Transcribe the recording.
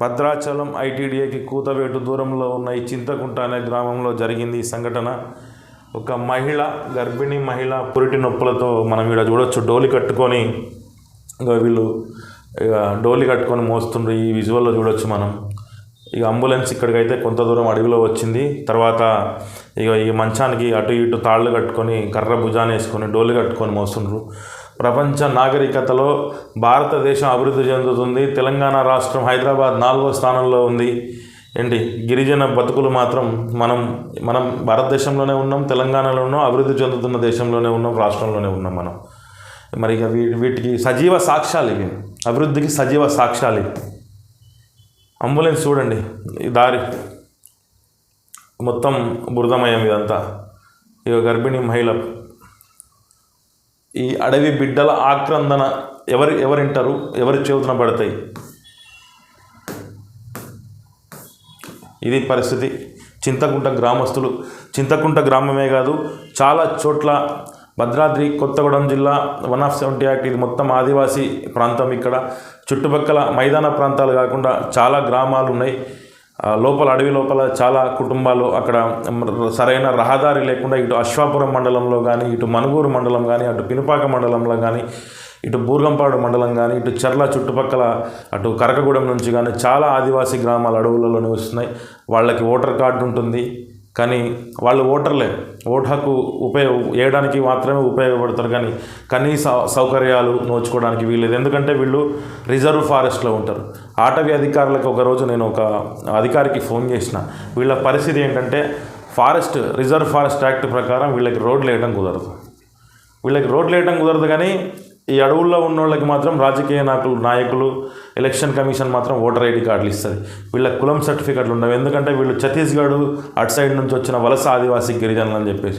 భద్రాచలం ఐటీడీఏకి కూతవేటు దూరంలో ఉన్న ఈ చింతకుంట అనే గ్రామంలో జరిగింది ఈ సంఘటన. ఒక మహిళ గర్భిణీ మహిళ పురిటి నొప్పులతో మనం ఇక్కడ చూడొచ్చు. డోలి కట్టుకొని ఇక వీళ్ళు ఇక డోలి కట్టుకొని మోస్తుండ్రు ఈ విజువల్లో చూడొచ్చు మనం. ఇక అంబులెన్స్ ఇక్కడికైతే కొంత దూరం అడవిలో వచ్చింది. తర్వాత ఇక ఈ మంచానికి అటు ఇటు తాళ్ళు కట్టుకొని కర్ర భుజాన్ని వేసుకొని డోలు కట్టుకొని మోస్తుండ్రు. ప్రపంచ నాగరికతలో భారతదేశం అభివృద్ధి చెందుతుంది. తెలంగాణ రాష్ట్రం హైదరాబాద్ నాలుగో స్థానంలో ఉంది. ఏంటి? గిరిజన బతుకులు మాత్రం మనం మనం భారతదేశంలోనే ఉన్నాం తెలంగాణలో ఉన్నాం అభివృద్ధి చెందుతున్న దేశంలోనే ఉన్నాం రాష్ట్రంలోనే ఉన్నాం మనం. మరి ఇక వీ వీటికి సజీవ సాక్ష్యాలు ఇవి. అభివృద్ధికి సజీవ సాక్ష్యాలు ఇవి. అంబులెన్స్ చూడండి. ఈ దారి. మొత్తం బురదమయం ఇదంతా. ఇక గర్భిణీ మహిళ ఈ అడవి బిడ్డల ఆక్రందన ఎవరు ఎవరింటారు ఎవరి చేతున పడతాయి? ఇది పరిస్థితి. చింతకుంట గ్రామస్తులు. చింతకుంట గ్రామమే కాదు చాలా చోట్ల భద్రాద్రి కొత్తగూడెం జిల్లా వన్ ఆఫ్ సెవెంటీ యాక్ట్ ఇది మొత్తం ఆదివాసీ ప్రాంతం ఇక్కడ. చుట్టుపక్కల మైదాన ప్రాంతాలు కాకుండా చాలా గ్రామాలు ఉన్నాయి. లోపల అడవి లోపల చాలా కుటుంబాలు అక్కడ సరైన రహదారి లేకుండా ఇటు అశ్వాపురం మండలంలో కానీ ఇటు మనుగూరు మండలం కానీ అటు పినుపాక మండలంలో కానీ ఇటు బూర్గంపాడు మండలం కానీ ఇటు చర్ల చుట్టుపక్కల అటు కరకగూడెం నుంచి కానీ చాలా ఆదివాసీ గ్రామాలు అడవులలో నివసిస్తున్నాయి వాళ్ళకి ఓటర్ కార్డు ఉంటుంది. కానీ వాళ్ళు ఓటర్లే. ఓటు హక్కు ఉపయోగ వేయడానికి మాత్రమే ఉపయోగపడతారు కానీ కనీస సౌకర్యాలు నోచుకోవడానికి వీల్లేదు. ఎందుకంటే వీళ్ళు రిజర్వ్ ఫారెస్ట్లో ఉంటారు. అటవీ అధికారులకు ఒకరోజు నేను ఒక అధికారికి ఫోన్ చేసిన. వీళ్ళ పరిస్థితి ఏంటంటే ఫారెస్ట్ రిజర్వ్ ఫారెస్ట్ యాక్ట్ ప్రకారం వీళ్ళకి రోడ్లు వేయడం కుదరదు. వీళ్ళకి రోడ్లు వేయడం కుదరదు కానీ ఈ అడవుల్లో ఉన్న వాళ్ళకి మాత్రం రాజకీయ నాయకులు నాయకులు ఎలక్షన్ కమిషన్ మాత్రం ఓటర్ ఐడి కార్డులు ఇస్తుంది. వీళ్ళ కులం సర్టిఫికెట్లు ఉండవు. ఎందుకంటే వీళ్ళు ఛత్తీస్గఢ్ అటు సైడ్ నుంచి వచ్చిన వలస ఆదివాసీ గిరిజనులు అని చెప్పేసి.